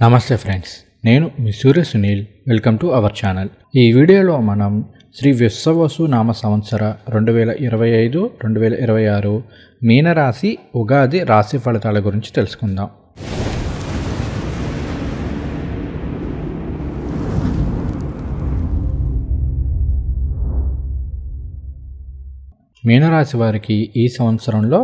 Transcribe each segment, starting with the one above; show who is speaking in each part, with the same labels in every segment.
Speaker 1: నమస్తే ఫ్రెండ్స్ నేను మీ Surya Sunil. Welcome to our channel. ఈ వీడియోలో మనం శ్రీ విశ్వవసు నామ సంవత్సర రెండు వేల ఇరవై ఐదు రెండు వేల ఇరవై ఆరు మీనరాశి ఉగాది రాశి ఫలితాల గురించి తెలుసుకుందాం. మీనరాశి వారికి ఈ సంవత్సరంలో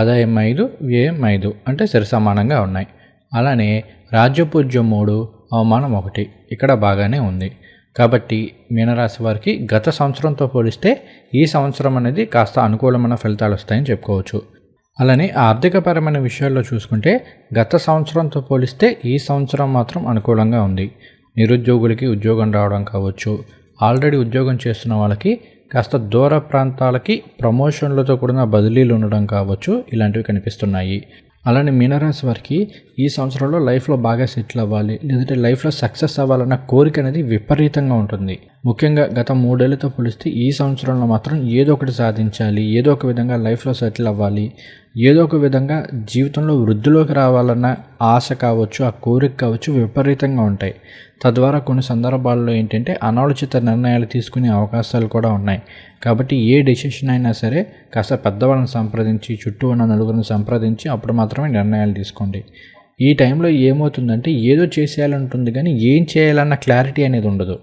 Speaker 1: ఆదాయం ఐదు వ్యయం ఐదు అంటే సరి సమానంగా ఉన్నాయి. అలానే రాజ్యపూజ్యం మూడు అవమానం ఒకటి. ఇక్కడ బాగానే ఉంది. కాబట్టి మీనరాశి వారికి గత సంవత్సరంతో పోలిస్తే ఈ సంవత్సరం అనేది కాస్త అనుకూలమైన ఫలితాలు వస్తాయని చెప్పుకోవచ్చు. అలానే ఆర్థికపరమైన విషయాల్లో చూసుకుంటే గత సంవత్సరంతో పోలిస్తే ఈ సంవత్సరం మాత్రం అనుకూలంగా ఉంది. నిరుద్యోగులకి ఉద్యోగం రావడం కావచ్చు. ఆల్రెడీ ఉద్యోగం చేస్తున్న వాళ్ళకి కాస్త దూర ప్రాంతాలకి ప్రమోషన్లతో కూడిన బదిలీలు ఉండడం కావచ్చు. ఇలాంటివి కనిపిస్తున్నాయి. అలానే మీనరాశి వారికి ఈ సంవత్సరంలో లైఫ్లో బాగా సెటిల్ అవ్వాలి లేదంటే లైఫ్లో సక్సెస్ అవ్వాలన్న కోరిక అనేది విపరీతంగా ఉంటుంది. ముఖ్యంగా గత మూడేళ్ళతో పోలిస్తే ఈ సంవత్సరంలో మాత్రం ఏదో ఒకటి సాధించాలి ఏదో ఒక విధంగా లైఫ్లో సెటిల్ అవ్వాలి ఏదో ఒక విధంగా జీవితంలో వృద్ధిలోకి రావాలన్న ఆశ కావచ్చు ఆ కోరిక కావచ్చు విపరీతంగా ఉంటాయి. తద్వారా కొన్ని సందర్భాల్లో ఏంటంటే అనాలోచిత నిర్ణయాలు తీసుకునే అవకాశాలు కూడా ఉన్నాయి. కాబట్టి ఏ డెసిషన్ అయినా సరే కాస్త పెద్దవాళ్ళని సంప్రదించి చుట్టూ ఉన్న నలుగురిని సంప్రదించి అప్పుడు మాత్రమే నిర్ణయాలు తీసుకోండి. ఈ టైంలో ఏమవుతుందంటే ఏదో చేసేయాలంటుంది కానీ ఏం చేయాలన్న క్లారిటీ అనేది ఉండదు.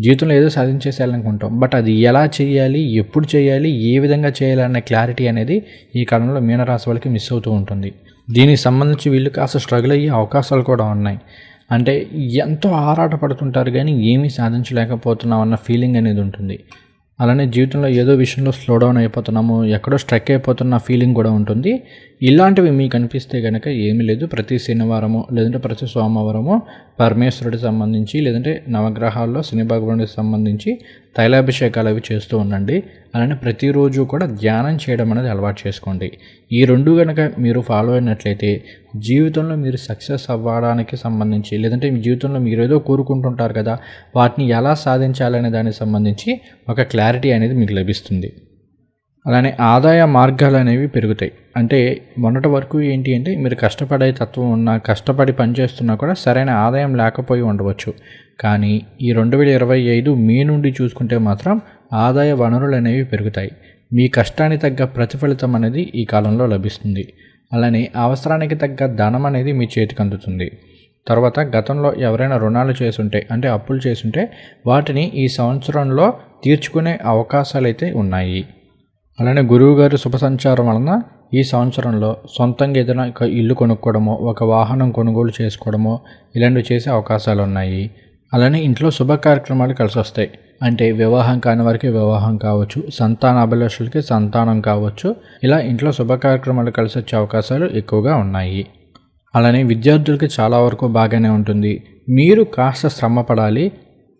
Speaker 1: జీవితంలో ఏదో సాధించేసేయాలనుకుంటాం. బట్ అది ఎలా చేయాలి ఎప్పుడు చేయాలి ఏ విధంగా చేయాలనే క్లారిటీ అనేది ఈ కాలంలో మీనరాశి వాళ్ళకి మిస్ అవుతూ ఉంటుంది. దీనికి సంబంధించి వీళ్ళు కాస్త స్ట్రగుల్ అయ్యే అవకాశాలు కూడా ఉన్నాయి. అంటే ఎంతో ఆరాట పడుతుంటారు కానీ ఏమీ సాధించలేకపోతున్నాం అన్న ఫీలింగ్ అనేది ఉంటుంది. అలానే జీవితంలో ఏదో విషయంలో స్లో డౌన్ అయిపోతున్నాము ఎక్కడో స్ట్రక్ అయిపోతున్న ఫీలింగ్ కూడా ఉంటుంది. ఇలాంటివి మీకు అనిపిస్తే కనుక ఏమీ లేదు. ప్రతి శనివారము లేదంటే ప్రతి సోమవారము పరమేశ్వరుడికి సంబంధించి లేదంటే నవగ్రహాల్లో శని భగవానుడికి సంబంధించి తైలాభిషేకాలు అవి చేస్తూ ఉండండి. అలానే ప్రతిరోజు కూడా ధ్యానం చేయడం అనేది అలవాటు చేసుకోండి. ఈ రెండు కనుక మీరు ఫాలో అయినట్లయితే జీవితంలో మీరు సక్సెస్ అవ్వడానికి సంబంధించి లేదంటే మీ జీవితంలో మీరు ఏదో కోరుకుంటుంటారు కదా వాటిని ఎలా సాధించాలనే దానికి సంబంధించి ఒక క్లారిటీ అనేది మీకు లభిస్తుంది. అలానే ఆదాయ మార్గాలు అనేవి పెరుగుతాయి. అంటే మొన్నటి వరకు ఏంటి అంటే మీరు కష్టపడే తత్వం ఉన్న కష్టపడి పనిచేస్తున్నా కూడా సరైన ఆదాయం లేకపోయి ఉండవచ్చు. కానీ ఈ రెండు వేల ఇరవై ఐదు మీ నుండి చూసుకుంటే మాత్రం ఆదాయ వనరులు అనేవి పెరుగుతాయి. మీ కష్టానికి తగ్గ ప్రతిఫలితం అనేది ఈ కాలంలో లభిస్తుంది. అలానే అవసరానికి తగ్గ ధనం అనేది మీ చేతికి అందుతుంది. తర్వాత గతంలో ఎవరైనా రుణాలు చేసుంటే అంటే అప్పులు చేసుంటే వాటిని ఈ సంవత్సరంలో తీర్చుకునే అవకాశాలు అయితే ఉన్నాయి. అలానే గురువుగారి శుభ సంచారం వలన ఈ సంవత్సరంలో సొంతంగా ఏదైనా ఒక ఇల్లు కొనుక్కోవడమో ఒక వాహనం కొనుగోలు చేసుకోవడమో ఇలాంటివి చేసే అవకాశాలు ఉన్నాయి. అలానే ఇంట్లో శుభ కార్యక్రమాలు కలిసి వస్తాయి అంటే వివాహం కాని వారికి వివాహం కావచ్చు సంతాన అభిలాషులకి సంతానం కావచ్చు ఇలా ఇంట్లో శుభ కార్యక్రమాలు కలిసి వచ్చే అవకాశాలు ఎక్కువగా ఉన్నాయి. అలానే విద్యార్థులకి చాలా వరకు బాగానే ఉంటుంది. మీరు కాస్త శ్రమ పడాలి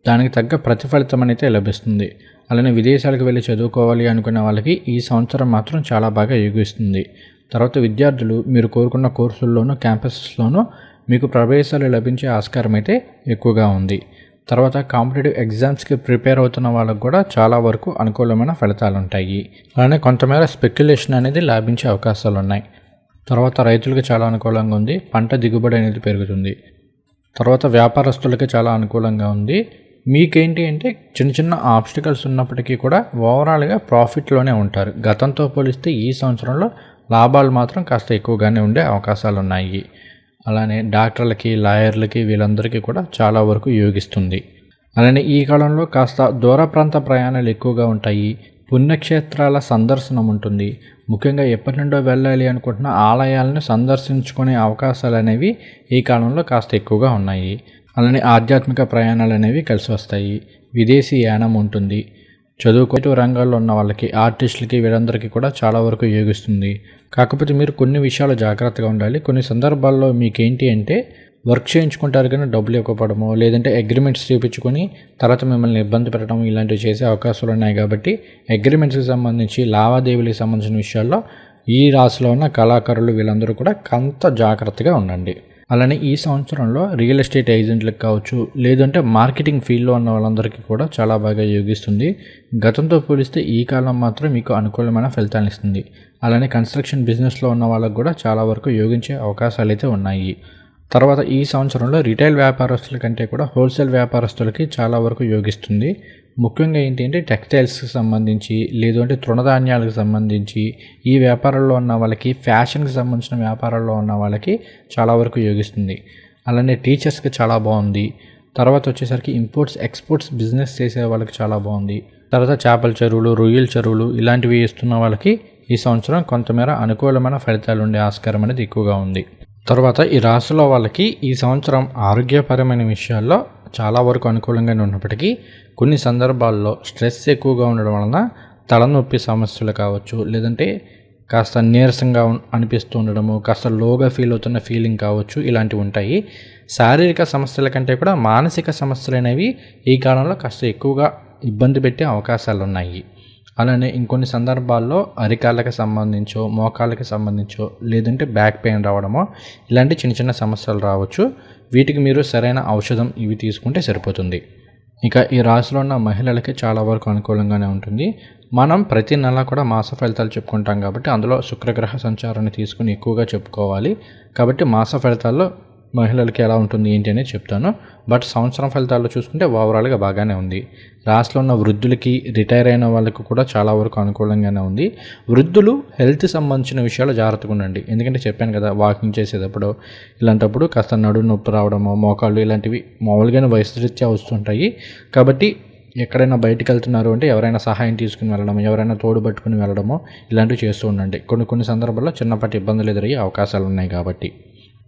Speaker 1: దానికి తగ్గ ప్రతిఫలితం అయితే లభిస్తుంది. అలానే విదేశాలకు వెళ్ళి చదువుకోవాలి అనుకునే వాళ్ళకి ఈ సంవత్సరం మాత్రం చాలా బాగా యోగిస్తుంది తర్వాత విద్యార్థులు మీరు కోరుకున్న కోర్సుల్లోనూ క్యాంపసెస్లోనూ మీకు ప్రవేశాలు లభించే ఆస్కారం అయితే ఎక్కువగా ఉంది. తర్వాత కాంపిటేటివ్ ఎగ్జామ్స్కి ప్రిపేర్ అవుతున్న వాళ్ళకు కూడా చాలా వరకు అనుకూలమైన ఫలితాలు ఉంటాయి. అలానే కొంతమేర స్పెక్యులేషన్ అనేది లాభించే అవకాశాలు ఉన్నాయి. తర్వాత రైతులకు చాలా అనుకూలంగా ఉంది. పంట దిగుబడి అనేది పెరుగుతుంది. తర్వాత వ్యాపారస్తులకి చాలా అనుకూలంగా ఉంది. మీకేంటి అంటే చిన్న చిన్న ఆబ్స్టికల్స్ ఉన్నప్పటికీ కూడా ఓవరాల్గా ప్రాఫిట్లోనే ఉంటారు. గతంతో పోలిస్తే ఈ సంవత్సరంలో లాభాలు మాత్రం కాస్త ఎక్కువగానే ఉండే అవకాశాలు ఉన్నాయి. అలానే డాక్టర్లకి లాయర్లకి వీళ్ళందరికీ కూడా చాలా వరకు యోగిస్తుంది. అలానే ఈ కాలంలో కాస్త దూర ప్రాంత ప్రయాణాలు ఎక్కువగా ఉంటాయి. పుణ్యక్షేత్రాల సందర్శనం ఉంటుంది. ముఖ్యంగా ఎప్పటి నుండో వెళ్ళాలి అనుకుంటున్న ఆలయాలను సందర్శించుకునే అవకాశాలు అనేవి ఈ కాలంలో కాస్త ఎక్కువగా ఉన్నాయి. అలానే ఆధ్యాత్మిక ప్రయాణాలు అనేవి కలిసి వస్తాయి. విదేశీ యానం ఉంటుంది. చదువుకోటు రంగాల్లో ఉన్న వాళ్ళకి ఆర్టిస్టులకి వీరందరికీ కూడా చాలా వరకు యోగిస్తుంది కాకపోతే మీరు కొన్ని విషయాలు జాగ్రత్తగా ఉండాలి. కొన్ని సందర్భాల్లో మీకేంటి అంటే వర్క్ చేయించుకుంటారు కానీ డబ్బులు ఇవ్వకపోవడము లేదంటే అగ్రిమెంట్స్ చూపించుకొని తర్వాత మిమ్మల్ని ఇబ్బంది పెట్టడం ఇలాంటివి చేసే అవకాశాలు ఉన్నాయి కాబట్టి అగ్రిమెంట్స్కి సంబంధించి లావాదేవీలకు సంబంధించిన విషయాల్లో ఈ రాశిలో ఉన్న కళాకారులు వీళ్ళందరూ కూడా కొంత జాగ్రత్తగా ఉండండి. అలానే ఈ సంవత్సరంలో రియల్ ఎస్టేట్ ఏజెంట్లకు కావచ్చు లేదంటే మార్కెటింగ్ ఫీల్డ్లో ఉన్న వాళ్ళందరికీ కూడా చాలా బాగా యోగిస్తుంది. గతంతో పోలిస్తే ఈ కాలం మాత్రం మీకు అనుకూలమైన ఫలితాలను ఇస్తుంది. అలానే కన్స్ట్రక్షన్ బిజినెస్లో ఉన్న వాళ్ళకు కూడా చాలా వరకు యోగించే అవకాశాలు అయితే ఉన్నాయి. తర్వాత ఈ సంవత్సరంలో రిటైల్ వ్యాపారస్తుల కంటే కూడా హోల్సేల్ వ్యాపారస్తులకి చాలా వరకు యోగిస్తుంది. ముఖ్యంగా ఏంటి అంటే టెక్స్టైల్స్కి సంబంధించి లేదంటే తృణధాన్యాలకు సంబంధించి ఈ వ్యాపారాల్లో ఉన్న వాళ్ళకి ఫ్యాషన్కి సంబంధించిన వ్యాపారాల్లో ఉన్న వాళ్ళకి చాలా వరకు యోగిస్తుంది. అలానే టీచర్స్కి చాలా బాగుంది. తర్వాత వచ్చేసరికి ఇంపోర్ట్స్ ఎక్స్పోర్ట్స్ బిజినెస్ చేసే వాళ్ళకి చాలా బాగుంది. తర్వాత చేపల చెరువులు రొయ్యల చెరువులు ఇలాంటివి ఇస్తున్న వాళ్ళకి ఈ సంవత్సరం కొంతమేర అనుకూలమైన ఫలితాలు ఉండే ఆస్కారం అనేది ఎక్కువగా ఉంది. తర్వాత ఈ రాశిలో వాళ్ళకి ఈ సంవత్సరం ఆరోగ్యపరమైన విషయాల్లో చాలా వరకు అనుకూలంగానే ఉన్నప్పటికీ కొన్ని సందర్భాల్లో స్ట్రెస్ ఎక్కువగా ఉండడం వలన తలనొప్పి సమస్యలు కావచ్చు లేదంటే కాస్త నీరసంగా అనిపిస్తూ ఉండడము కాస్త లోగా ఫీల్ అవుతున్న ఫీలింగ్ కావచ్చు ఇలాంటివి ఉంటాయి. శారీరక సమస్యల కంటే కూడా మానసిక సమస్యలు అనేవి ఈ కాలంలో కాస్త ఎక్కువగా ఇబ్బంది పెట్టే అవకాశాలు ఉన్నాయి అలానే ఇంకొన్ని సందర్భాల్లో అరికాళ్ళకి సంబంధించో మోకాళ్ళకి సంబంధించో లేదంటే బ్యాక్ పెయిన్ రావడమో ఇలాంటి చిన్న చిన్న సమస్యలు రావచ్చు. వీటికి మీరు సరైన ఔషధం ఇవి తీసుకుంటే సరిపోతుంది. ఇక ఈ రాశిలో ఉన్న మహిళలకి చాలా వరకు అనుకూలంగానే ఉంటుంది. మనం ప్రతి నెల కూడా మాస ఫలితాలు చెప్పుకుంటాం కాబట్టి అందులో శుక్రగ్రహ సంచారాన్ని తీసుకుని ఎక్కువగా చెప్పుకోవాలి. కాబట్టి మాస ఫలితాల్లో మహిళలకి ఎలా ఉంటుంది ఏంటి అనేది చెప్తాను. బట్ సంవత్సరం ఫలితాల్లో చూసుకుంటే ఓవరాల్గా బాగానే ఉంది. రాశిలో ఉన్న వృద్ధులకి రిటైర్ అయిన వాళ్ళకు కూడా చాలా వరకు అనుకూలంగానే ఉంది. వృద్ధులు హెల్త్ సంబంధించిన విషయాలు జాగ్రత్తగా ఉండండి. ఎందుకంటే చెప్పాను కదా వాకింగ్ చేసేటప్పుడు ఇలాంటప్పుడు కాస్త నడు నొప్పి రావడము మోకాళ్ళు ఇలాంటివి మామూలుగానే వయసు రీత్యా వస్తుంటాయి. కాబట్టి ఎక్కడైనా బయటకు వెళ్తున్నారు అంటే ఎవరైనా సహాయం తీసుకుని వెళ్ళడం ఎవరైనా తోడు పట్టుకుని వెళ్ళడమో ఇలాంటివి చేస్తూ ఉండండి. కొన్ని కొన్ని సందర్భాల్లో చిన్నపాటి ఇబ్బందులు ఎదురయ్యే అవకాశాలు ఉన్నాయి కాబట్టి.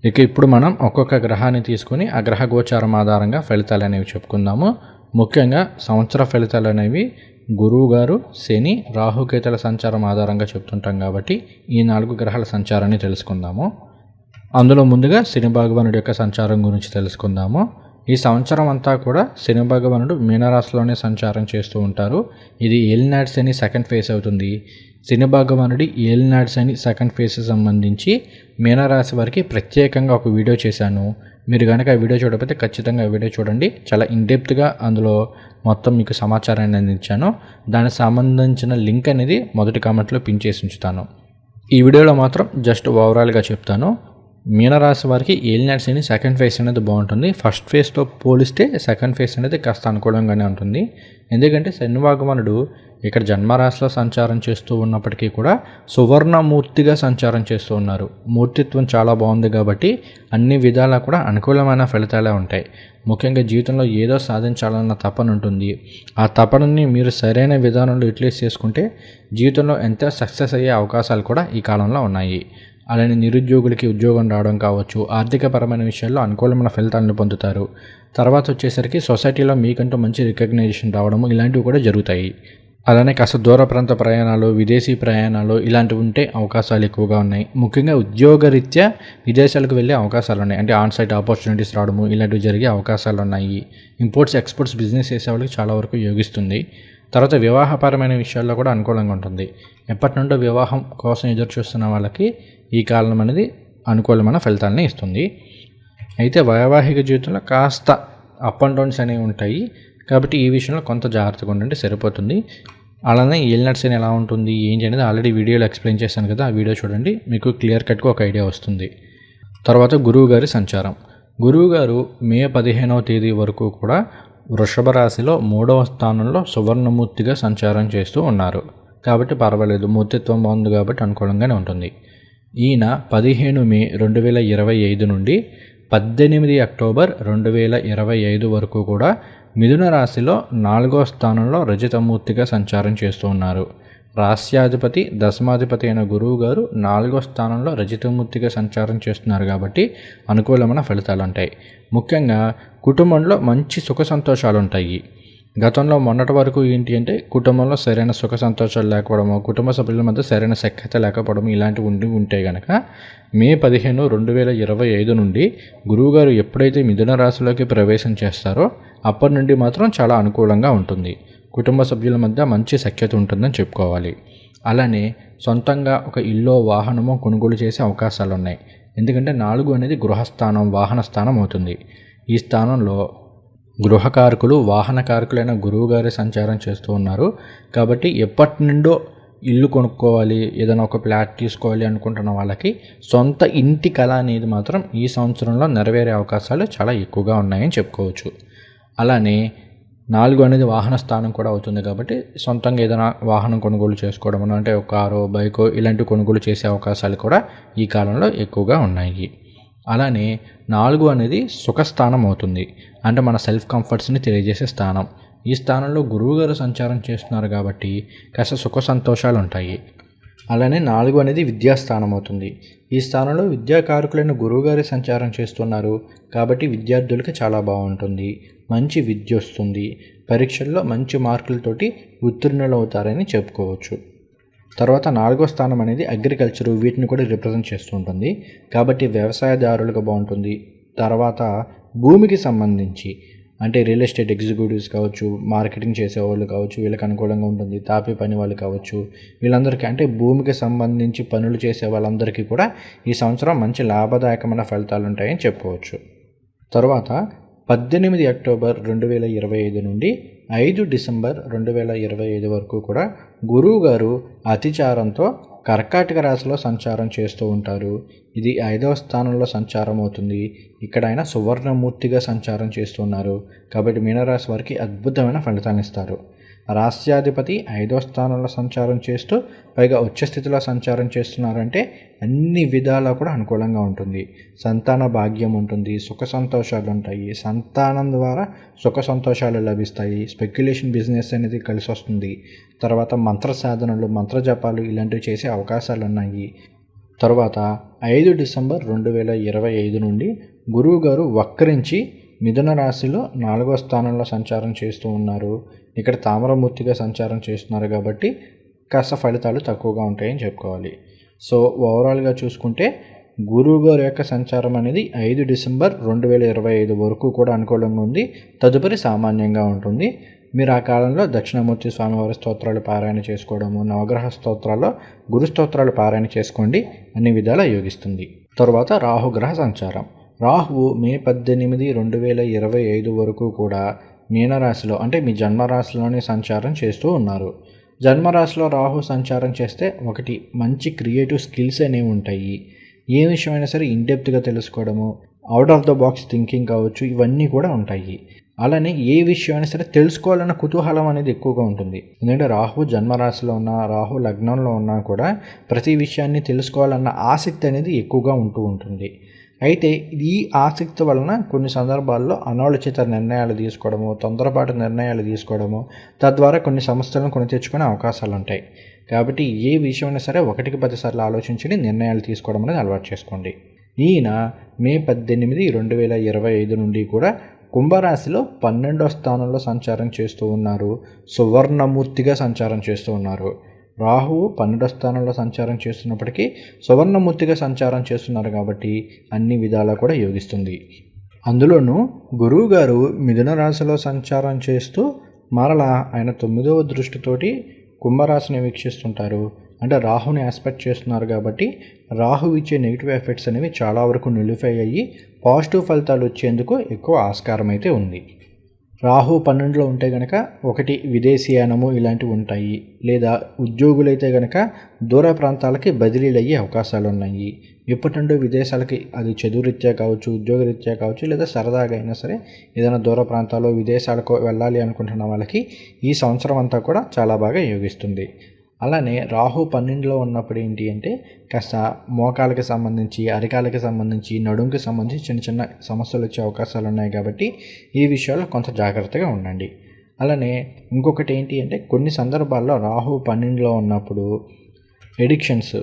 Speaker 1: ఇక ఇప్పుడు మనం ఒక్కొక్క గ్రహాన్ని తీసుకుని ఆ గ్రహ గోచారం ఆధారంగా ఫలితాలు అనేవి చెప్పుకుందాము. ముఖ్యంగా సంవత్సర ఫలితాలు అనేవి గురువు గారు శని రాహుకేతల సంచారం ఆధారంగా చెప్తుంటాం కాబట్టి ఈ నాలుగు గ్రహాల సంచారాన్ని తెలుసుకుందాము. అందులో ముందుగా శని భగవానుడి యొక్క సంచారం గురించి తెలుసుకుందాము. ఈ సంవత్సరం అంతా కూడా శని భగవానుడు మీనరాశిలోనే సంచారం చేస్తూ ఉంటారు. ఇది ఏలినాడ్ శని సెకండ్ ఫేజ్ అవుతుంది. శని భగవానుడి ఏలినాడ్ శని సెకండ్ ఫేజ్ సంబంధించి మీనరాశి వారికి ప్రత్యేకంగా ఒక వీడియో చేశాను. మీరు కనుక ఆ వీడియో చూడకపోతే ఖచ్చితంగా ఆ వీడియో చూడండి. చాలా ఇన్డెప్త్గా అందులో మొత్తం మీకు సమాచారాన్ని అందించాను. దానికి సంబంధించిన లింక్ అనేది మొదటి కామెంట్లో పిన్ చేసి ఉంచుతాను. ఈ వీడియోలో మాత్రం జస్ట్ ఓవరాల్గా చెప్తాను. మీనరాశి వారికి ఏలినాడ్స్ అని సెకండ్ ఫేస్ అనేది బాగుంటుంది. ఫస్ట్ ఫేస్తో పోలిస్తే సెకండ్ ఫేస్ అనేది కాస్త అనుకూలంగానే ఉంటుంది. ఎందుకంటే శని భగవానుడు ఇక్కడ జన్మరాశిలో సంచారం చేస్తూ ఉన్నప్పటికీ కూడా సువర్ణమూర్తిగా సంచారం చేస్తూ ఉన్నారు. మూర్తిత్వం చాలా బాగుంది కాబట్టి అన్ని విధాలా కూడా అనుకూలమైన ఫలితాలే ఉంటాయి. ముఖ్యంగా జీవితంలో ఏదో సాధించాలన్న తపన ఉంటుంది. ఆ తపనని మీరు సరైన విధానంలో యూటిలైజ్ చేసుకుంటే జీవితంలో ఎంతో సక్సెస్ అయ్యే అవకాశాలు కూడా ఈ కాలంలో ఉన్నాయి. అలానే నిరుద్యోగులకి ఉద్యోగం రావడం కావచ్చు ఆర్థికపరమైన విషయాల్లో అనుకూలమైన ఫలితాలను పొందుతారు. తర్వాత వచ్చేసరికి సొసైటీలో మీకంటూ మంచి రికగ్నైజేషన్ రావడము ఇలాంటివి కూడా జరుగుతాయి. అలానే కాస్త దూర ప్రాంత ప్రయాణాలు విదేశీ ప్రయాణాలు ఇలాంటివి ఉంటే అవకాశాలు ఎక్కువగా ఉన్నాయి. ముఖ్యంగా ఉద్యోగరీత్యా విదేశాలకు వెళ్ళే అవకాశాలు ఉన్నాయి. అంటే ఆన్ సైట్ ఆపర్చునిటీస్ రావడము ఇలాంటివి జరిగే అవకాశాలు ఉన్నాయి. ఇంపోర్ట్స్ ఎక్స్పోర్ట్స్ బిజినెస్ చేసే వాళ్ళకి చాలా వరకు యోగిస్తుంది. తర్వాత వివాహపరమైన విషయాల్లో కూడా అనుకూలంగా ఉంటుంది. ఎప్పటి నుండో వివాహం కోసం ఎదురు చూస్తున్న వాళ్ళకి ఈ కాలం అనేది అనుకూలమైన ఫలితాలని ఇస్తుంది. అయితే వైవాహిక జీవితంలో కాస్త అప్ అండ్ డౌన్స్ అనేవి ఉంటాయి. కాబట్టి ఈ విషయంలో కొంత జాగ్రత్తగా ఉండండి సరిపోతుంది. అలానే ఏలినట్స్ అని ఎలా ఉంటుంది ఏంటి అనేది ఆల్రెడీ వీడియోలో ఎక్స్ప్లెయిన్ చేశాను కదా ఆ వీడియో చూడండి. మీకు క్లియర్ కట్గా ఒక ఐడియా వస్తుంది. తర్వాత గురువు గారి సంచారం. గురువు గారు మే పదిహేనవ తేదీ వరకు కూడా వృషభ రాశిలో మూడవ స్థానంలో సువర్ణమూర్తిగా సంచారం చేస్తూ ఉన్నారు. కాబట్టి పర్వాలేదు మూర్తిత్వం బాగుంది కాబట్టి అనుకూలంగానే ఉంటుంది. ఈయన పదిహేను మే రెండు వేల ఇరవై ఐదు నుండి పద్దెనిమిది అక్టోబర్ రెండు వేల ఇరవై ఐదు వరకు కూడా మిథున రాశిలో నాలుగో స్థానంలో రజతమూర్తిగా సంచారం చేస్తూ ఉన్నారు. రాస్యాధిపతి దశమాధిపతి అయిన గురువు గారు నాలుగో స్థానంలో రజితమూర్తిగా సంచారం చేస్తున్నారు కాబట్టి అనుకూలమైన ఫలితాలు ఉంటాయి. ముఖ్యంగా కుటుంబంలో మంచి సుఖ సంతోషాలు ఉంటాయి. గతంలో మొన్నటి వరకు ఏంటి అంటే కుటుంబంలో సరైన సుఖ సంతోషాలు లేకపోవడము కుటుంబ సభ్యుల మధ్య సరైన సఖ్యత లేకపోవడం ఇలాంటివి ఉండి ఉంటే గనక మే పదిహేను రెండు వేల ఇరవై ఐదు నుండి గురువుగారు ఎప్పుడైతే మిథున రాశిలోకి ప్రవేశం చేస్తారో అప్పటి నుండి మాత్రం చాలా అనుకూలంగా ఉంటుంది. కుటుంబ సభ్యుల మధ్య మంచి సఖ్యత ఉంటుందని చెప్పుకోవాలి. అలానే సొంతంగా ఒక ఇల్లో వాహనమో కొనుగోలు చేసే అవకాశాలు ఉన్నాయి ఎందుకంటే నాలుగు అనేది గృహస్థానం వాహన స్థానం అవుతుంది. ఈ స్థానంలో గృహకారకులు వాహనకారకులైన గురువు గారి సంచారం చేస్తూ ఉన్నారు. కాబట్టి ఎప్పటి నుండో ఇల్లు కొనుక్కోవాలి ఏదైనా ఒక ప్లాట్ తీసుకోవాలి అనుకుంటున్న వాళ్ళకి సొంత ఇంటి కళ అనేది మాత్రం ఈ సంవత్సరంలో నెరవేరే అవకాశాలు చాలా ఎక్కువగా ఉన్నాయని చెప్పుకోవచ్చు. అలానే నాలుగు అనేది వాహన స్థానం కూడా అవుతుంది కాబట్టి సొంతంగా ఏదైనా వాహనం కొనుగోలు చేసుకోవడం అంటే ఒక కారో బైకో ఇలాంటి కొనుగోలు చేసే అవకాశాలు కూడా ఈ కాలంలో ఎక్కువగా ఉన్నాయి. అలానే నాలుగు అనేది సుఖస్థానం అవుతుంది. అంటే మన సెల్ఫ్ కంఫర్ట్స్ని తెలియజేసే స్థానం. ఈ స్థానంలో గురువుగారు సంచారం చేస్తున్నారు కాబట్టి కాస్త సుఖ సంతోషాలు ఉంటాయి. అలానే నాలుగు అనేది విద్యాస్థానం అవుతుంది. ఈ స్థానంలో విద్యాకారకులైన గురువుగారి సంచారం చేస్తున్నారు కాబట్టి విద్యార్థులకి చాలా బాగుంటుంది. మంచి విద్య వస్తుంది. పరీక్షల్లో మంచి మార్కులతోటి ఉత్తీర్ణులు అవుతారని చెప్పుకోవచ్చు. తర్వాత నాలుగో స్థానం అనేది అగ్రికల్చర్ వీటిని కూడా రిప్రజెంట్ చేస్తూ ఉంటుంది. కాబట్టి వ్యవసాయదారులకు బాగుంటుంది. తర్వాత భూమికి సంబంధించి అంటే రియల్ ఎస్టేట్ ఎగ్జిక్యూటివ్స్ కావచ్చు మార్కెటింగ్ చేసేవాళ్ళు కావచ్చు వీళ్ళకి అనుకూలంగా ఉంటుంది తాపి పని వాళ్ళు కావచ్చు వీళ్ళందరికీ అంటే భూమికి సంబంధించి పనులు చేసే వాళ్ళందరికీ కూడా ఈ సంవత్సరం మంచి లాభదాయకమైన ఫలితాలు ఉంటాయని చెప్పుకోవచ్చు. తర్వాత పద్దెనిమిది అక్టోబర్ రెండు వేల ఇరవై ఐదు నుండి ఐదు డిసెంబర్ రెండు వేల ఇరవై ఐదు వరకు కూడా గురువు గారు అతిచారంతో కర్కాటక రాశిలో సంచారం చేస్తూ ఉంటారు. ఇది ఐదవ స్థానంలో సంచారం అవుతుంది. ఇక్కడ ఆయన సువర్ణమూర్తిగా సంచారం చేస్తున్నారు. కాబట్టి మీనరాశి వారికి అద్భుతమైన ఫలితాన్ని ఇస్తారు. రాష్ట్రాధిపతి ఐదో స్థానంలో సంచారం చేస్తూ పైగా ఉచ్చస్థితిలో సంచారం చేస్తున్నారంటే అన్ని విధాలా కూడా అనుకూలంగా ఉంటుంది. సంతాన భాగ్యం ఉంటుంది సుఖ సంతోషాలు ఉంటాయి. సంతానం ద్వారా సుఖ సంతోషాలు లభిస్తాయి. స్పెక్యులేషన్ బిజినెస్ అనేది కలిసి వస్తుంది. తర్వాత మంత్ర సాధనలు మంత్ర జపాలు ఇలాంటివి చేసే అవకాశాలు ఉన్నాయి. తర్వాత ఐదు డిసెంబర్ రెండు వేల ఇరవై ఐదు నుండి గురువు గారు వక్రించి మిథున రాశిలో నాలుగో స్థానంలో సంచారం చేస్తూ ఉన్నారు. ఇక్కడ తామరమూర్తిగా సంచారం చేస్తున్నారు కాబట్టి కాస్త ఫలితాలు తక్కువగా ఉంటాయని చెప్పుకోవాలి. సో ఓవరాల్గా చూసుకుంటే గురువు గారి యొక్క సంచారం అనేది ఐదు డిసెంబర్ రెండు వేల ఇరవై ఐదు వరకు కూడా అనుకూలంగా ఉంది. తదుపరి సామాన్యంగా ఉంటుంది. మీరు ఆ కాలంలో దక్షిణమూర్తి స్వామివారి స్తోత్రాలు పారాయణ చేసుకోవడము నవగ్రహ స్తోత్రాల్లో గురు స్తోత్రాలు పారాయణ చేసుకోండి అన్ని విధాలా యోగిస్తుంది. తర్వాత రాహుగ్రహ సంచారం. రాహువు మే పద్దెనిమిది రెండు వేల ఇరవై ఐదు వరకు కూడా మీనరాశిలో అంటే మీ జన్మరాశిలోనే సంచారం చేస్తూ ఉన్నారు. జన్మరాశిలో రాహు సంచారం చేస్తే ఒకటి మంచి క్రియేటివ్ స్కిల్స్ అనేవి ఉంటాయి. ఏ విషయమైనా సరే ఇన్డెప్త్గా తెలుసుకోవడము out of the box thinking కావచ్చు ఇవన్నీ కూడా ఉంటాయి. అలానే ఏ విషయమైనా సరే తెలుసుకోవాలన్న కుతూహలం అనేది ఎక్కువగా ఉంటుంది. ఎందుకంటే రాహు జన్మరాశిలో ఉన్న రాహు లగ్నంలో ఉన్నా కూడా ప్రతి విషయాన్ని తెలుసుకోవాలన్న ఆసక్తి అనేది ఎక్కువగా ఉంటూ ఉంటుంది. అయితే ఈ ఆసక్తి వలన కొన్ని సందర్భాల్లో అనాలోచిత నిర్ణయాలు తీసుకోవడము తొందరపాటు నిర్ణయాలు తీసుకోవడము తద్వారా కొన్ని సమస్యలను కొని తెచ్చుకునే అవకాశాలు ఉంటాయి. కాబట్టి ఏ విషయమైనా సరే ఒకటికి పదిసార్లు ఆలోచించి నిర్ణయాలు తీసుకోవడం అనేది అలవాటు చేసుకోండి. ఈయన మే పద్దెనిమిది రెండు వేల ఇరవై ఐదు నుండి కూడా కుంభరాశిలో పన్నెండో స్థానంలో సంచారం చేస్తూ ఉన్నారు. సువర్ణమూర్తిగా సంచారం చేస్తూ ఉన్నారు. రాహువు పన్నెండో స్థానంలో సంచారం చేస్తున్నప్పటికీ సువర్ణమూర్తిగా సంచారం చేస్తున్నారు కాబట్టి అన్ని విధాలా కూడా యోగిస్తుంది. అందులోనూ గురువు గారు మిథున రాశిలో సంచారం చేస్తూ మరలా ఆయన తొమ్మిదవ దృష్టితోటి కుంభరాశిని వీక్షిస్తుంటారు. అంటే రాహుని ఆస్పెక్ట్ చేస్తున్నారు కాబట్టి రాహు ఇచ్చే నెగిటివ్ ఎఫెక్ట్స్ అనేవి చాలా వరకు నిలిఫై అయ్యి పాజిటివ్ ఫలితాలు వచ్చేందుకు ఎక్కువ ఆస్కారం అయితే ఉంది. రాహు పన్నెండులో ఉంటే కనుక ఒకటి విదేశీయానము ఇలాంటివి ఉంటాయి. లేదా ఉద్యోగులైతే కనుక దూర ప్రాంతాలకి బదిలీలు అయ్యే అవకాశాలు ఉన్నాయి. ఎప్పటి నుండి విదేశాలకి అది చదువురీత్యా కావచ్చు ఉద్యోగరీత్యా కావచ్చు లేదా సరదాగా అయినా సరే ఏదైనా దూర ప్రాంతాల్లో విదేశాలకు వెళ్ళాలి అనుకుంటున్న వాళ్ళకి ఈ సంవత్సరం అంతా కూడా చాలా బాగా యోగిస్తుంది. అలానే రాహు పన్నెండులో ఉన్నప్పుడు ఏంటి అంటే కాస్త మోకాలకి సంబంధించి అరికాలకి సంబంధించి నడుంకి సంబంధించి చిన్న చిన్న సమస్యలు వచ్చే అవకాశాలు ఉన్నాయి కాబట్టి ఈ విషయాల్లో కొంత జాగ్రత్తగా ఉండండి. అలానే ఇంకొకటి ఏంటి అంటే కొన్ని సందర్భాల్లో రాహు పన్నెండులో ఉన్నప్పుడు ఎడిక్షన్స్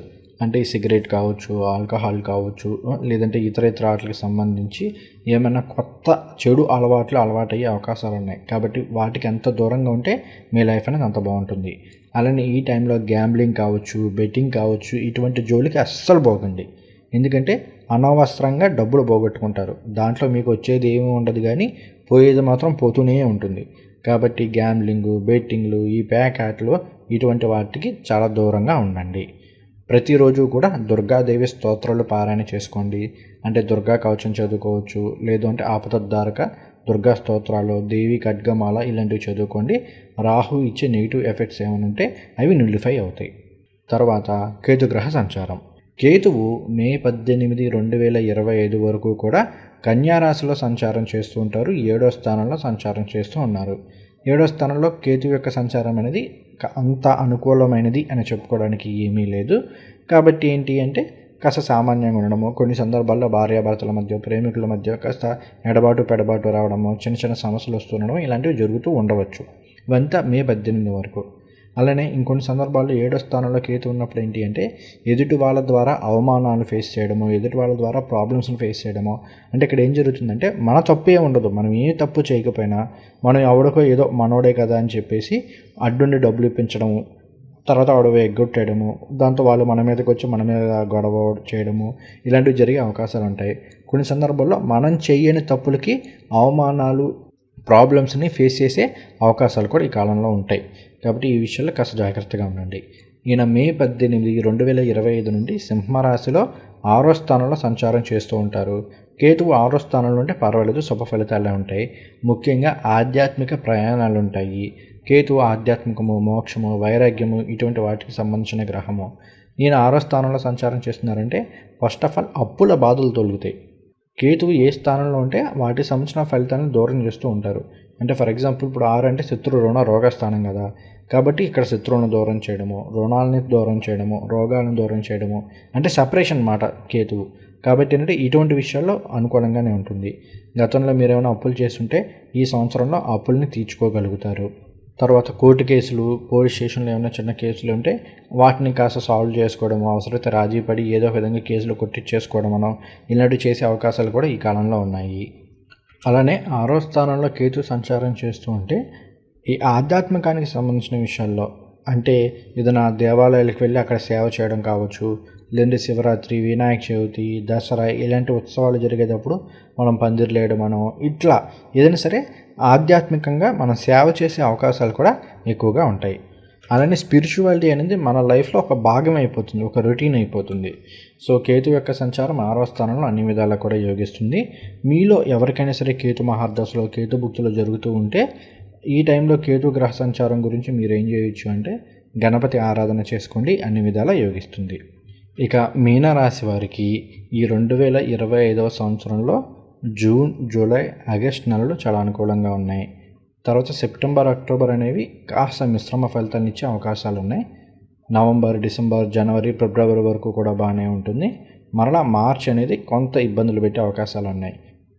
Speaker 1: అంటే సిగరెట్ కావచ్చు ఆల్కహాల్ కావచ్చు లేదంటే ఇతర ఇతర వాటికి సంబంధించి ఏమైనా కొత్త చెడు అలవాట్లు అలవాటయ్యే అవకాశాలు ఉన్నాయి. కాబట్టి వాటికి ఎంత దూరంగా ఉంటే మీ లైఫ్ అనేది అంత బాగుంటుంది. అలానే ఈ టైంలో గ్యాంబ్లింగ్ కావచ్చు బెట్టింగ్ కావచ్చు ఇటువంటి జోలికి అస్సలు పోకండి. ఎందుకంటే అనవసరంగా డబ్బులు పోగొట్టుకుంటారు. దాంట్లో మీకు వచ్చేది ఏమీ ఉండదు కానీ పోయేది మాత్రం పోతూనే ఉంటుంది. కాబట్టి గ్యాంబ్లింగ్ బెట్టింగ్లు ఈ ప్యాక్ ఆటలు ఇటువంటి వాటికి చాలా దూరంగా ఉండండి. ప్రతిరోజు కూడా దుర్గాదేవి స్తోత్రాలు పారాయణ చేసుకోండి. అంటే దుర్గా కవచం చదువుకోవచ్చు లేదు అంటే ఆపదద్దారక దుర్గా స్తోత్రాలు దేవి ఖడ్గమాల ఇలాంటివి చదువుకోండి. రాహు ఇచ్చే నెగిటివ్ ఎఫెక్ట్స్ ఏమైనా ఉంటే అవి నిల్లిఫై అవుతాయి. తర్వాత కేతుగ్రహ సంచారం. కేతువు మే పద్దెనిమిది రెండు వేల ఇరవై ఐదు వరకు కూడా కన్యారాశిలో సంచారం చేస్తూ ఉంటారు. ఏడో స్థానంలో సంచారం చేస్తూ ఉన్నారు. ఏడో స్థానంలో కేతు యొక్క సంచారం అనేది అంత అనుకూలమైనది అని చెప్పుకోవడానికి ఏమీ లేదు. కాబట్టి ఏంటి అంటే కాస్త సామాన్యంగా ఉండడము కొన్ని సందర్భాల్లో భార్యాభర్తల మధ్య ప్రేమికుల మధ్య కాస్త ఎడబాటు పెడబాటు రావడము చిన్న చిన్న సమస్యలు వస్తుండడం ఇలాంటివి జరుగుతూ ఉండవచ్చు. ఇవంతా మే పద్దెనిమిది వరకు. అలానే ఇంకొన్ని సందర్భాల్లో ఏడో స్థానంలో కేతు ఉన్నప్పుడు ఏంటి అంటే ఎదుటి వాళ్ళ ద్వారా అవమానాలు ఫేస్ చేయడము ఎదుటి వాళ్ళ ద్వారా ప్రాబ్లమ్స్ని ఫేస్ చేయడము. అంటే ఇక్కడ ఏం జరుగుతుందంటే మన తప్పే ఉండదు. మనం ఏ తప్పు చేయకపోయినా మనం ఎవడికో ఏదో మనోడే కదా అని చెప్పేసి అడ్డుండి డబ్బులు ఇప్పించడము తర్వాత అడవి ఎగ్గొట్టేయడము దాంతో వాళ్ళు మన మీదకి వచ్చి మన మీద గొడవ చేయడము ఇలాంటివి జరిగే అవకాశాలు ఉంటాయి. కొన్ని సందర్భాల్లో మనం చేయని తప్పులకి అవమానాలు ప్రాబ్లమ్స్ని ఫేస్ చేసే అవకాశాలు కూడా ఈ కాలంలో ఉంటాయి. కాబట్టి ఈ విషయంలో కాస్త జాగ్రత్తగా ఉండండి. ఈయన మే పద్దెనిమిది రెండు వేల ఇరవై ఐదు నుండి సింహరాశిలో ఆరో స్థానంలో సంచారం చేస్తూ ఉంటారు. కేతువు ఆరో స్థానంలో ఉంటే పర్వాలేదు శుభ ఫలితాలే ఉంటాయి. ముఖ్యంగా ఆధ్యాత్మిక ప్రయాణాలు ఉంటాయి. కేతువు ఆధ్యాత్మికము మోక్షము వైరాగ్యము ఇటువంటి వాటికి సంబంధించిన గ్రహము. నేను ఆరో స్థానంలో సంచారం చేస్తున్నారంటే ఫస్ట్ ఆఫ్ ఆల్ అప్పుల బాధలు తొలుగుతాయి. కేతువు ఏ స్థానంలో ఉంటే వాటికి సంబంధించిన ఫలితాలను దూరం చేస్తూ ఉంటారు. అంటే ఫర్ ఎగ్జాంపుల్ ఇప్పుడు ఆరు అంటే శత్రు రుణ రోగ స్థానం కదా. కాబట్టి ఇక్కడ శత్రువులను దూరం చేయడము రుణాలని దూరం చేయడము రోగాలను దూరం చేయడము అంటే సపరేషన్ మాట కేతువు. కాబట్టి ఏంటంటే ఇటువంటి విషయాల్లో అనుకూలంగానే ఉంటుంది. గతంలో మీరు ఏమైనా అప్పులు చేస్తుంటే ఈ సంవత్సరంలో అప్పుల్ని తీర్చుకోగలుగుతారు. తర్వాత కోర్టు కేసులు పోలీస్ స్టేషన్లో ఏమైనా చిన్న కేసులు ఉంటే వాటిని కాస్త సాల్వ్ చేసుకోవడం అవసరమైతే రాజీ పడి ఏదో విధంగా కేసులు కొట్టించేసుకోవడం మనం ఇలాంటివి చేసే అవకాశాలు కూడా ఈ కాలంలో ఉన్నాయి. అలానే ఆరో స్థానంలో కేతు సంచారం చేస్తూ ఉంటే ఈ ఆధ్యాత్మికానికి సంబంధించిన విషయాల్లో అంటే ఏదైనా దేవాలయాలకు వెళ్ళి అక్కడ సేవ చేయడం కావచ్చు లేదంటే శివరాత్రి వినాయక చవితి దసరా ఇలాంటి ఉత్సవాలు జరిగేటప్పుడు మనం పందిర్లేయడం మనం ఇట్లా ఏదైనా సరే ఆధ్యాత్మికంగా మనం సేవ చేసే అవకాశాలు కూడా ఎక్కువగా ఉంటాయి. అలానే స్పిరిచువాలిటీ అనేది మన లైఫ్లో ఒక భాగం అయిపోతుంది ఒక రొటీన్ అయిపోతుంది. సో కేతు యొక్క సంచారం ఆరవ స్థానంలో అన్ని విధాలా కూడా యోగిస్తుంది. మీలో ఎవరికైనా సరే కేతు మహార్దశలో కేతు భుక్తులు జరుగుతూ ఉంటే ఈ టైంలో కేతు గ్రహ సంచారం గురించి మీరు ఏం చేయొచ్చు అంటే గణపతి ఆరాధన చేసుకోండి అన్ని విధాలా యోగిస్తుంది. ఇక మీనరాశి వారికి ఈ రెండు వేల ఇరవై ఐదవ సంవత్సరంలో జూన్ జూలై ఆగస్ట్ నెలలు చాలా అనుకూలంగా ఉన్నాయి. తర్వాత సెప్టెంబర్ అక్టోబర్ అనేవి కాస్త మిశ్రమ ఫలితాన్ని ఇచ్చే అవకాశాలు ఉన్నాయి. నవంబర్ డిసెంబర్ జనవరి ఫిబ్రవరి వరకు కూడా బాగానే ఉంటుంది. మరలా మార్చ్ అనేది కొంత ఇబ్బందులు పెట్టే అవకాశాలు ఉన్నాయి.